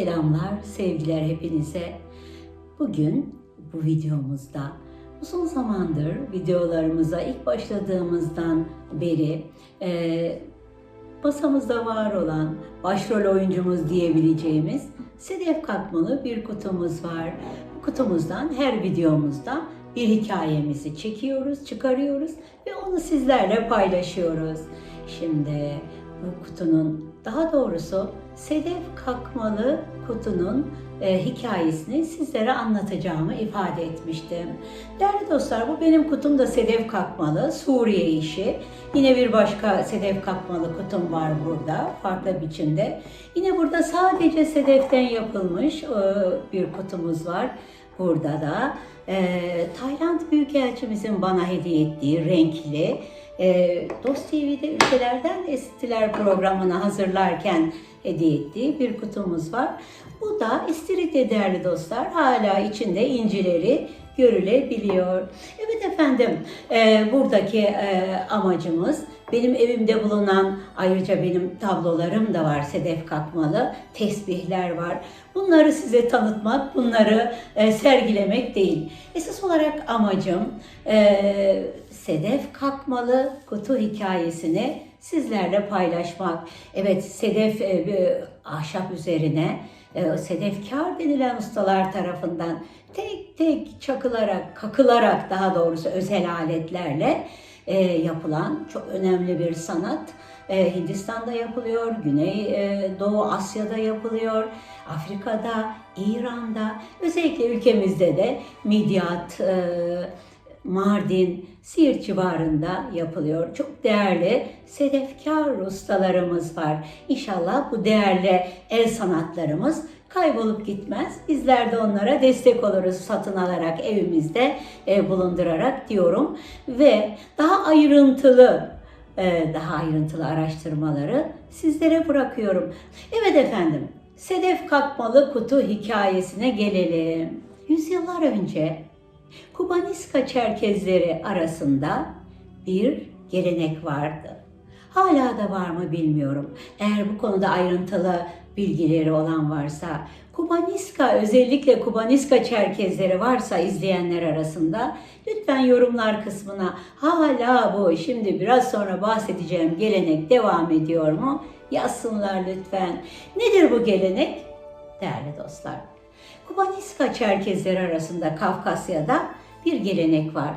Selamlar, sevgiler hepinize. Bugün bu videomuzda uzun zamandır videolarımıza ilk başladığımızdan beri e, masamızda var olan başrol oyuncumuz diyebileceğimiz Sedef Katmalı bir kutumuz var. Bu kutumuzdan her videomuzda bir hikayemizi çekiyoruz, çıkarıyoruz ve onu sizlerle paylaşıyoruz. Şimdi bu kutunun, daha doğrusu Sedef Kakmalı kutunun e, hikayesini sizlere anlatacağımı ifade etmiştim. Değerli dostlar bu benim kutum da Sedef Kakmalı, Suriye işi. Yine bir başka Sedef Kakmalı kutum var burada, farklı biçimde. Yine burada sadece sedeften yapılmış e, bir kutumuz var. Burada da e, Tayland Büyükelçimizin bana hediye ettiği renkli e, Dost TV'de ülkelerden esitiler programını hazırlarken hediye ettiği bir kutumuz var. Bu da istiridye değerli dostlar. Hala içinde incileri görülebiliyor. Evet efendim, e, buradaki e, amacımız benim evimde bulunan ayrıca benim tablolarım da var sedef kakmalı, tesbihler var. Bunları size tanıtmak, bunları e, sergilemek değil. Esas olarak amacım e, sedef kakmalı kutu hikayesini sizlerle paylaşmak. Evet sedef e, bir ahşap üzerine e, sedefkar denilen ustalar tarafından tek tek çakılarak, kakılarak daha doğrusu özel aletlerle e, yapılan çok önemli bir sanat. E, Hindistan'da yapılıyor, Güney e, Doğu Asya'da yapılıyor, Afrika'da, İran'da, özellikle ülkemizde de Midyat, e, Mardin, Siirt civarında yapılıyor. Çok değerli sedefkar ustalarımız var. İnşallah bu değerli el sanatlarımız kaybolup gitmez. Bizler de onlara destek oluruz satın alarak evimizde e, bulundurarak diyorum. Ve daha ayrıntılı e, daha ayrıntılı araştırmaları sizlere bırakıyorum. Evet efendim, Sedef Kakmalı Kutu hikayesine gelelim. Yüzyıllar önce Kubaniska Çerkezleri arasında bir gelenek vardı. Hala da var mı bilmiyorum. Eğer bu konuda ayrıntılı bilgileri olan varsa, Kubaniska özellikle Kubaniska Çerkezleri varsa izleyenler arasında lütfen yorumlar kısmına hala bu şimdi biraz sonra bahsedeceğim gelenek devam ediyor mu? Yazsınlar lütfen. Nedir bu gelenek? Değerli dostlar, Kubaniska Çerkezleri arasında Kafkasya'da bir gelenek var.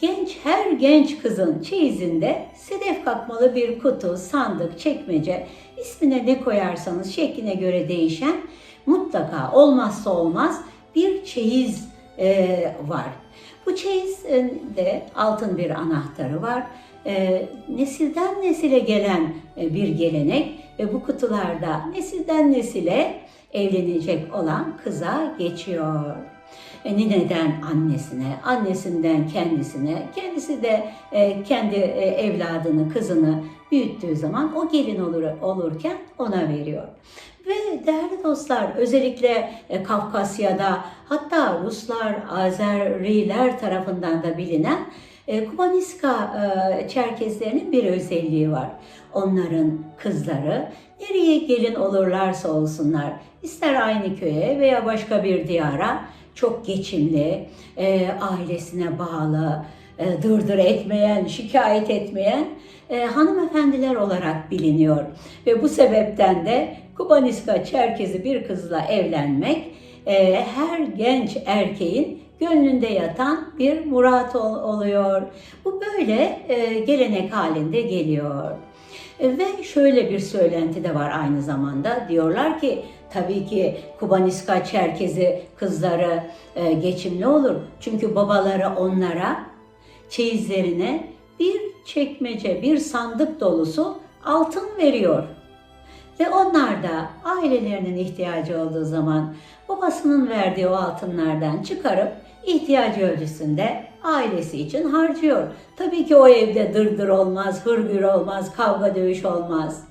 Genç her genç kızın çeyizinde sedef kakmalı bir kutu, sandık, çekmece ismine ne koyarsanız şekline göre değişen mutlaka olmazsa olmaz bir çeyiz e, var. Bu çeyizde altın bir anahtarı var. E, nesilden nesile gelen e, bir gelenek ve bu kutularda nesilden nesile evlenecek olan kıza geçiyor. E, nineden annesine, annesinden kendisine, kendisi de e, kendi e, evladını, kızını büyüttüğü zaman o gelin olur, olurken ona veriyor. Ve değerli dostlar özellikle e, Kafkasya'da hatta Ruslar, Azeriler tarafından da bilinen e, Kubaniska e, Çerkezlerinin bir özelliği var. Onların kızları nereye gelin olurlarsa olsunlar, ister aynı köye veya başka bir diyara çok geçimli, e, ailesine bağlı, e, dırdır etmeyen, şikayet etmeyen e, hanımefendiler olarak biliniyor. Ve bu sebepten de Kubaniska Çerkezi bir kızla evlenmek her genç erkeğin gönlünde yatan bir murat ol, oluyor. Bu böyle e, gelenek halinde geliyor. E, ve şöyle bir söylenti de var aynı zamanda. Diyorlar ki tabii ki Kubaniska Çerkezi kızları e, geçimli olur. Çünkü babaları onlara çeyizlerine bir çekmece, bir sandık dolusu altın veriyor. Ve onlar da ailelerinin ihtiyacı olduğu zaman babasının verdiği o altınlardan çıkarıp ihtiyacı ölçüsünde ailesi için harcıyor. Tabii ki o evde dırdır olmaz, hırgür olmaz, kavga dövüş olmaz.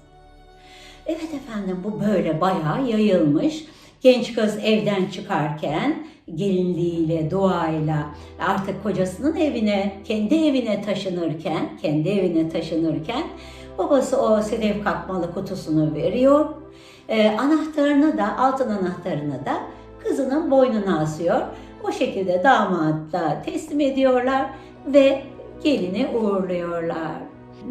Evet efendim bu böyle bayağı yayılmış. Genç kız evden çıkarken gelinliğiyle, duayla artık kocasının evine, kendi evine taşınırken, kendi evine taşınırken babası o sedef kakmalı kutusunu veriyor Ee, anahtarını da, altın anahtarını da kızının boynuna asıyor. O şekilde damatla teslim ediyorlar ve gelini uğurluyorlar.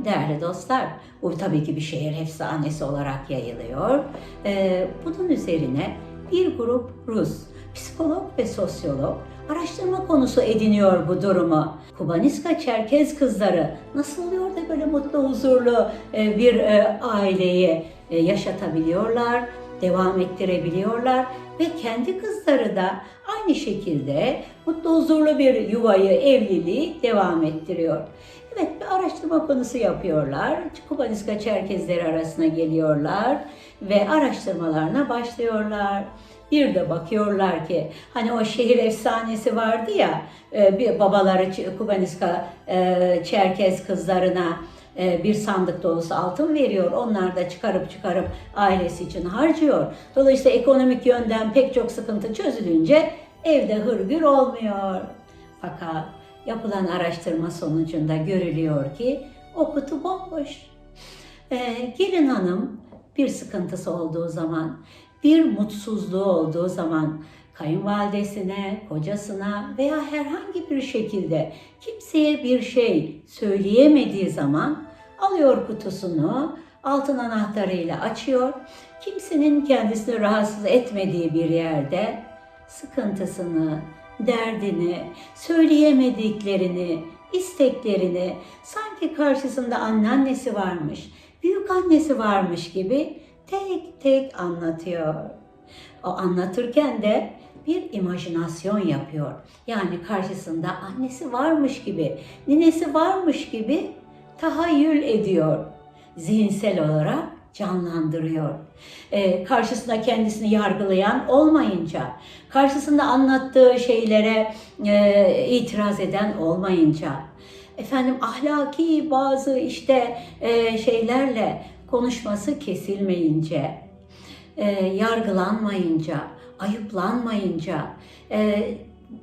Değerli dostlar, bu tabii ki bir şehir efsanesi olarak yayılıyor. Ee, bunun üzerine bir grup Rus, psikolog ve sosyolog araştırma konusu ediniyor bu durumu. Kubaniska Çerkez kızları nasıl oluyor da böyle mutlu, huzurlu e, bir e, aileyi e, yaşatabiliyorlar, devam ettirebiliyorlar ve kendi kızları da aynı şekilde mutlu, huzurlu bir yuvayı, evliliği devam ettiriyor. Evet bir araştırma konusu yapıyorlar. Kubaniska Çerkezleri arasına geliyorlar ve araştırmalarına başlıyorlar. Bir de bakıyorlar ki hani o şehir efsanesi vardı ya e, bir babaları Kubaniska e, Çerkez kızlarına bir sandık dolusu altın veriyor. Onlar da çıkarıp çıkarıp ailesi için harcıyor. Dolayısıyla ekonomik yönden pek çok sıkıntı çözülünce evde hırgür olmuyor. Fakat yapılan araştırma sonucunda görülüyor ki o kutu bomboş. Ee, gelin hanım bir sıkıntısı olduğu zaman, bir mutsuzluğu olduğu zaman kayınvalidesine, kocasına veya herhangi bir şekilde kimseye bir şey söyleyemediği zaman alıyor kutusunu, altın anahtarıyla açıyor. Kimsenin kendisini rahatsız etmediği bir yerde sıkıntısını, derdini, söyleyemediklerini, isteklerini sanki karşısında anneannesi varmış, büyük annesi varmış gibi tek tek anlatıyor. O anlatırken de bir imajinasyon yapıyor. Yani karşısında annesi varmış gibi, ninesi varmış gibi tahayyül ediyor. Zihinsel olarak canlandırıyor. Ee, karşısında kendisini yargılayan olmayınca, karşısında anlattığı şeylere e, itiraz eden olmayınca, efendim ahlaki bazı işte e, şeylerle konuşması kesilmeyince, e, yargılanmayınca, ayıplanmayınca, e,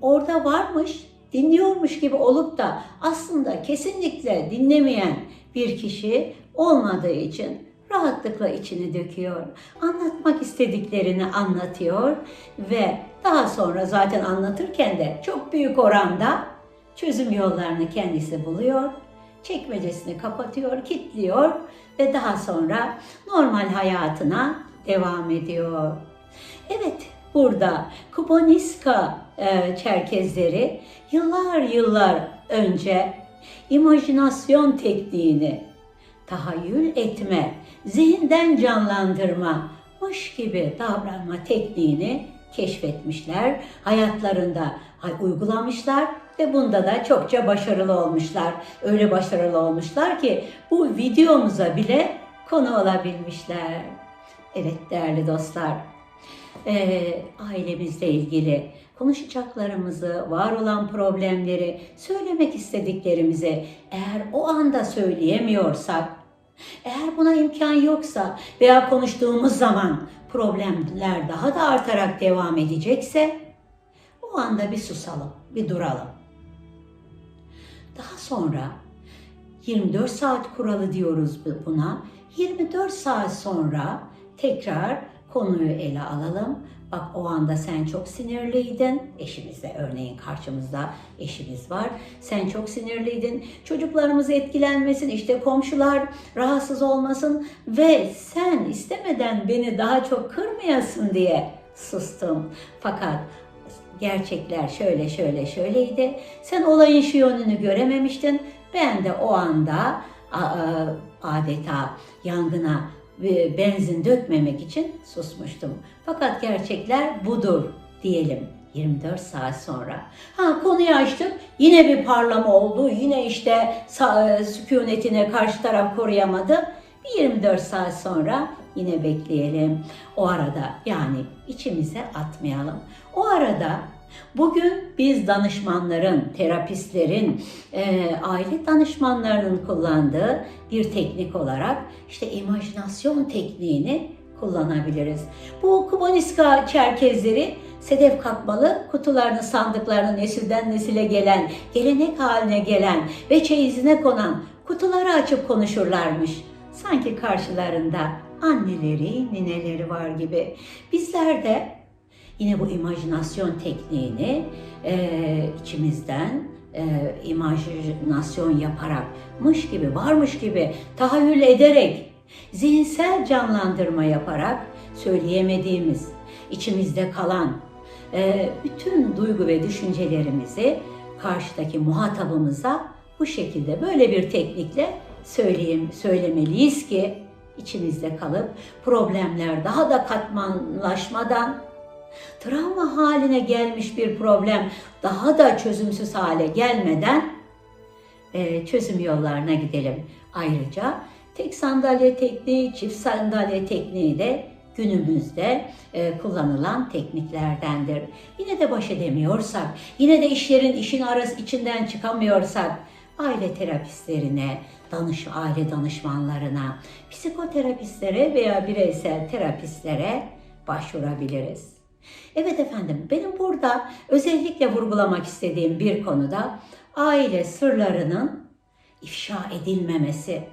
orada varmış, dinliyormuş gibi olup da aslında kesinlikle dinlemeyen bir kişi olmadığı için rahatlıkla içini döküyor. Anlatmak istediklerini anlatıyor ve daha sonra zaten anlatırken de çok büyük oranda çözüm yollarını kendisi buluyor. Çekmecesini kapatıyor, kilitliyor ve daha sonra normal hayatına devam ediyor. Evet, burada Kubaniska e, Çerkezleri yıllar yıllar önce imajinasyon tekniğini tahayyül etme, zihinden canlandırmamış gibi davranma tekniğini keşfetmişler, hayatlarında uygulamışlar ve bunda da çokça başarılı olmuşlar. Öyle başarılı olmuşlar ki bu videomuza bile konu olabilmişler. Evet değerli dostlar, e, ailemizle ilgili konuşacaklarımızı, var olan problemleri, söylemek istediklerimizi eğer o anda söyleyemiyorsak, eğer buna imkan yoksa veya konuştuğumuz zaman problemler daha da artarak devam edecekse o anda bir susalım, bir duralım. Daha sonra 24 saat kuralı diyoruz buna. 24 saat sonra tekrar konuyu ele alalım. Bak o anda sen çok sinirliydin. Eşimizle örneğin karşımızda eşimiz var. Sen çok sinirliydin. Çocuklarımız etkilenmesin, işte komşular rahatsız olmasın ve sen istemeden beni daha çok kırmayasın diye sustum. Fakat gerçekler şöyle şöyle şöyleydi. Sen olayın şu yönünü görememiştin. Ben de o anda adeta yangına benzin dökmemek için susmuştum. Fakat gerçekler budur diyelim 24 saat sonra. Ha konuyu açtık. Yine bir parlama oldu. Yine işte e, sükunetine karşı taraf koruyamadı. Bir 24 saat sonra yine bekleyelim. O arada yani içimize atmayalım. O arada Bugün biz danışmanların, terapistlerin, e, aile danışmanlarının kullandığı bir teknik olarak işte imajinasyon tekniğini kullanabiliriz. Bu Kubaniska çerkezleri sedef katmalı kutularını, sandıklarını nesilden nesile gelen, gelenek haline gelen ve çeyizine konan kutuları açıp konuşurlarmış. Sanki karşılarında anneleri, nineleri var gibi. Bizler de yine bu imajinasyon tekniğini e, içimizden e, imajinasyon yaparak, mış gibi, varmış gibi tahayyül ederek, zihinsel canlandırma yaparak söyleyemediğimiz, içimizde kalan e, bütün duygu ve düşüncelerimizi karşıdaki muhatabımıza bu şekilde böyle bir teknikle söyleyeyim, söylemeliyiz ki içimizde kalıp problemler daha da katmanlaşmadan travma haline gelmiş bir problem daha da çözümsüz hale gelmeden e, çözüm yollarına gidelim. Ayrıca tek sandalye tekniği, çift sandalye tekniği de günümüzde e, kullanılan tekniklerdendir. Yine de baş edemiyorsak, yine de işlerin işin arası içinden çıkamıyorsak aile terapistlerine, danış aile danışmanlarına, psikoterapistlere veya bireysel terapistlere başvurabiliriz. Evet efendim, benim burada özellikle vurgulamak istediğim bir konuda aile sırlarının ifşa edilmemesi.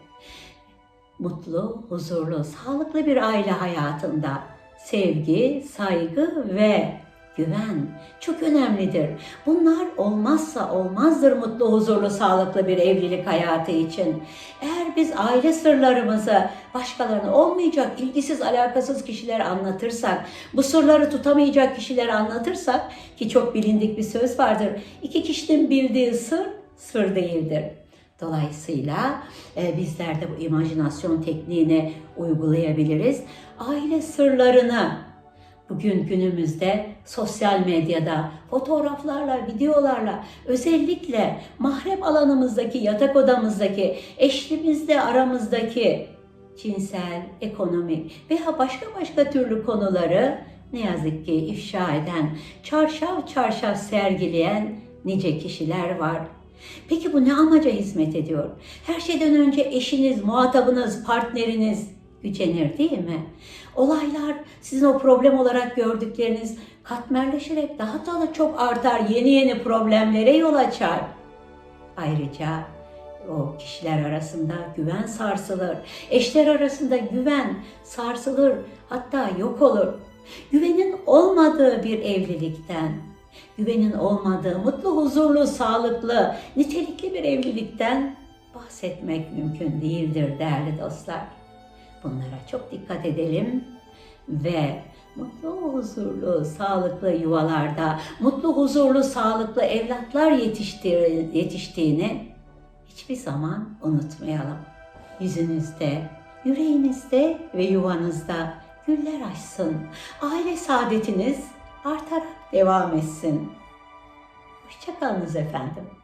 Mutlu, huzurlu, sağlıklı bir aile hayatında sevgi, saygı ve güven çok önemlidir. Bunlar olmazsa olmazdır mutlu, huzurlu, sağlıklı bir evlilik hayatı için. Eğer biz aile sırlarımızı başkalarına olmayacak, ilgisiz, alakasız kişilere anlatırsak, bu sırları tutamayacak kişilere anlatırsak ki çok bilindik bir söz vardır. İki kişinin bildiği sır, sır değildir. Dolayısıyla e, bizler de bu imajinasyon tekniğini uygulayabiliriz. Aile sırlarını bugün günümüzde sosyal medyada fotoğraflarla, videolarla özellikle mahrem alanımızdaki, yatak odamızdaki, eşlimizle aramızdaki cinsel, ekonomik veya başka başka türlü konuları ne yazık ki ifşa eden, çarşaf çarşaf sergileyen nice kişiler var. Peki bu ne amaca hizmet ediyor? Her şeyden önce eşiniz, muhatabınız, partneriniz gücenir değil mi? Olaylar sizin o problem olarak gördükleriniz katmerleşerek daha da çok artar, yeni yeni problemlere yol açar. Ayrıca o kişiler arasında güven sarsılır. Eşler arasında güven sarsılır, hatta yok olur. Güvenin olmadığı bir evlilikten, güvenin olmadığı mutlu, huzurlu, sağlıklı, nitelikli bir evlilikten bahsetmek mümkün değildir değerli dostlar. Bunlara çok dikkat edelim ve mutlu, huzurlu, sağlıklı yuvalarda, mutlu, huzurlu, sağlıklı evlatlar yetiştiğini hiçbir zaman unutmayalım. Yüzünüzde, yüreğinizde ve yuvanızda güller açsın. Aile saadetiniz artarak devam etsin. Hoşçakalınız efendim.